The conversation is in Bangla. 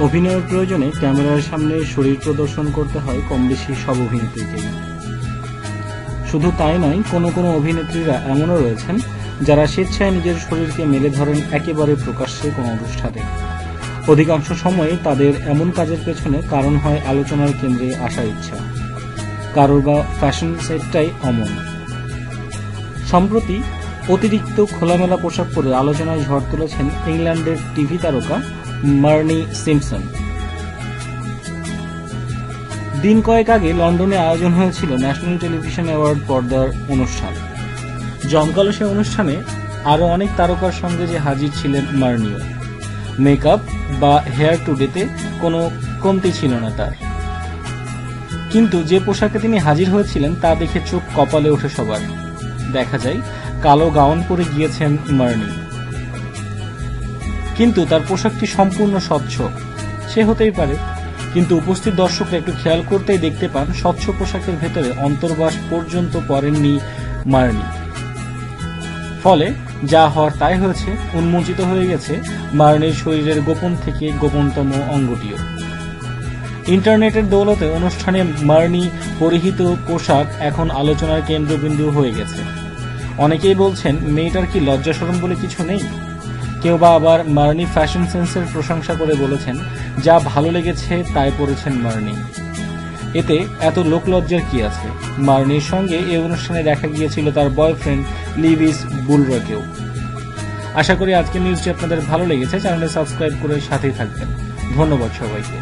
অভিনয়ের প্রয়োজনে ক্যামেরার সামনে শরীর প্রদর্শন করতে হয় কম বেশি সব অভিনেত্রীকেই। শুধু তাই নয়, কোনো কোনো অভিনেত্রীরা এমনও রয়েছেন যারা স্বেচ্ছায় নিজের শরীরকে মেলে ধরেন একেবারে প্রকাশ্যে কোনো অনুষ্ঠানে। অধিকাংশ সময়ে তাদের এমন কাজের পেছনে কারণ হয় আলোচনার কেন্দ্রে আসার ইচ্ছা। কারোর বা ফ্যাশন সেটটাই অমন। সম্প্রতি অতিরিক্ত খোলামেলা পোশাক পরে আলোচনায় ঝড় তুলেছেন ইংল্যান্ডের টিভি তারকা মার্নি সিম্পসন। দিন কয়েক আগে লন্ডনে আয়োজন হয়েছিল ন্যাশনাল টেলিভিশন অ্যাওয়ার্ড পর্দার অনুষ্ঠান। জমকালো সে অনুষ্ঠানে আরও অনেক তারকার সঙ্গে যে হাজির ছিলেন মার্নিও। মেকআপ বা হেয়ার টুডেতে কোনো কমতি ছিল না তার। কিন্তু যে পোশাকে তিনি হাজির হয়েছিলেন তা দেখে চোখ কপালে ওঠে সবার। দেখা যায় কালো গাউন পরে গিয়েছেন মার্নি। কিন্তু তার পোশাকটি সম্পূর্ণ স্বচ্ছ। সে হতেই পারে, কিন্তু উপস্থিত দর্শকরা একটু খেয়াল করতেই দেখতে পান, স্বচ্ছ পোশাকের ভেতরে অন্তর্বাস পর্যন্ত পরেননি মার্নি। ফলে যা হওয়ার তাই হয়েছে, উন্মোচিত হয়ে গেছে মার্নির শরীরের গোপন থেকে গোপনতম অঙ্গটিও। ইন্টারনেটের দৌলতে অনুষ্ঠানে মার্নি পরিহিত পোশাক এখন আলোচনার কেন্দ্রবিন্দু হয়ে গেছে। অনেকেই বলছেন, মেয়েটার কি লজ্জা শরম বলে কিছু নেই? কেউ বা আবার মার্নি ফ্যাশন সেন্সের প্রশংসা করে বলেছেন, যা ভালো লেগেছে, তাই পড়েছেন মার্নি এতে এত লোকলজ্জার কি আছে? মার্নির সঙ্গে এই অনুষ্ঠানে দেখা গিয়েছিল তার বয়ফ্রেন্ড লিভিস বুলরকেও আশা করি আজকের নিউজটি আপনাদের ভালো লেগেছে। চ্যানেলটি সাবস্ক্রাইব করে সাথেই থাকবেন। ধন্যবাদ সবাইকে।